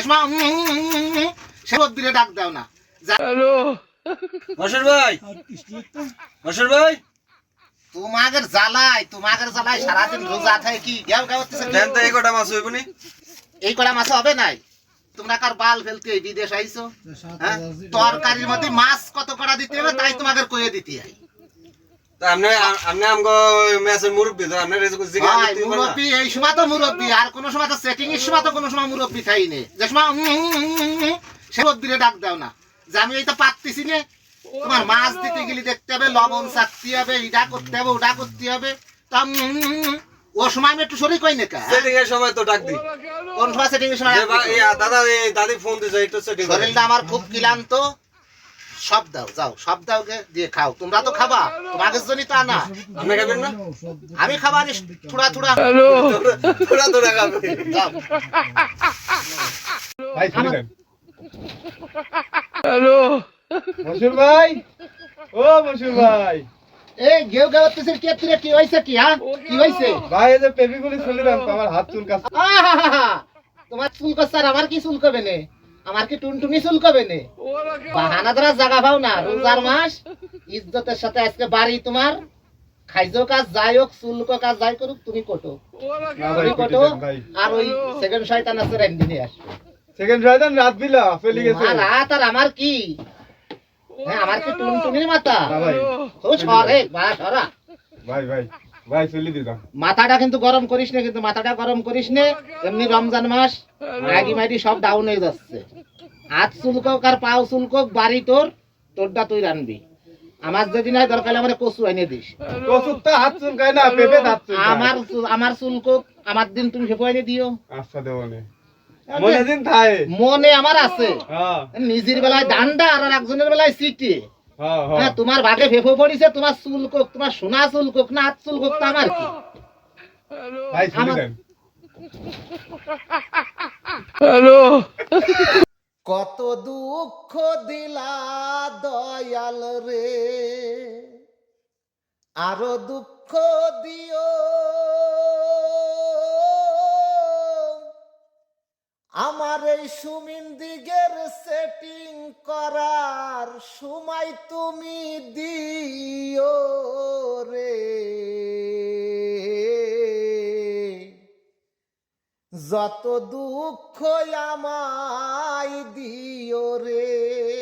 রেশমা সে দিলে ডাক দাও না। মশার ভাই। মশার ভাই। তোমাদের জ্বালায় তোমাদের জ্বালায় সারাদিন রোজা থাকে কি? গেও গেও দেন তো এই কটা মাছ হইব নি। এই কটা মাছ হবে নাই? তোমরা কার বাল ফেলতে এই বিদেশ আইছো? হ্যাঁ? তরকারির মধ্যে মাছ কত কটা দিতে হবে তাই তোমাদের কয়ে দিতে হয়। এই সময় তো মুরব্বি আর কোন সময় তো সেটিং এর সময় তো কোন সময় মুরব্বি থাই নে। যে সময় উম, উম, উম, উম, উম, সে দিলে ডাক দাও না। যে আমি এই পারতেছি নে। তোমার মাছ দিতে গেলে দেখতে হবে লবণ চাকতে হবে ইটা করতে হবে ওটা করতে হবে। তা ও সময় আমি একটু শরীর কই না সেটিং এর সময় তো ডাক দি। কোন সময় সেটিং এর সময় দাদা দাদি ফোন দিছে একটু সেটিং শরীরটা আমার খুব ক্লান্ত। সব দাও যাও সব দাও দিয়ে খাও। তোমরা তো খাবা তোমাদের জন্য তা না আপনি খাবেন না? আমি খাবা নি থুড়া থুড়া। তোরা তোরা খাবে। যাও। দেন মশুর ভাই? ও মশুর ভাই। এই গেউ গাওয়াতেছিস কে? তুই কি হইছে কি হ্যাঁ? কি হইছে? ভাই এই যে পেপিগুলি দেন আমার হাত! তোমার চুল কসার আমার কি চুল কবে নে? আমার কি টুনটুনি চুল কবে নে? বাহানা ধরা জায়গা পাও না রোজার মাস। ইজ্জতের সাথে আজকে বাড়ি তোমার। খাইজো কাজ যাই হোক চুলকো কাজ যাই করুক তুমি কোটো। কেটে আর ওই সেকেন্ড শয়তান আছে আস সেকেন্ড শয়তান রাত বিলা ফেলি গেছে। রাত আর আমার কি? হ্যাঁ আমার কি টুনটুনির মাথা? তো সরে বা সরা। ভাই ভাই। ভাই ফেলি দিতাম মাথাটা কিন্তু গরম করিস না কিন্তু মাথাটা গরম করিস না। এমনি রমজান মাস ম্যাগি ম্যাগি সব ডাউন হয়ে যাচ্ছে। হাত চুলকক আর পাও চুলকক বাড়ি তোর তোরটা তুই রানবি। আমার যদি নাই দরকার আমার কচু এনে দিস। কসুর তো হাত চুলকায় না পেপে হাত চুলকায়। আমার আমার চুলকক আমার দিন তুমি ফেপো এনে দিও। আচ্ছা দেবো নে। মনে দিন থায়। মনে আমার আছে। হ্যাঁ। নিজের বেলায় ডান্ডা আর একজনের বেলায় সিটি। হ্যাঁ হ্যাঁ। হ্যাঁ তোমার ভাগে ফেফো পড়িছে তোমার চুলকক তোমার সোনা চুলকক না হাত চুলকক তো আমার। কি কত দুঃখ দিলা দয়াল রে আরও দুঃখ দিও আমার এই সুমিন দিগের সেটিং করার সময় তুমি দিও রে। যত দুঃখ আমায় দিও রে।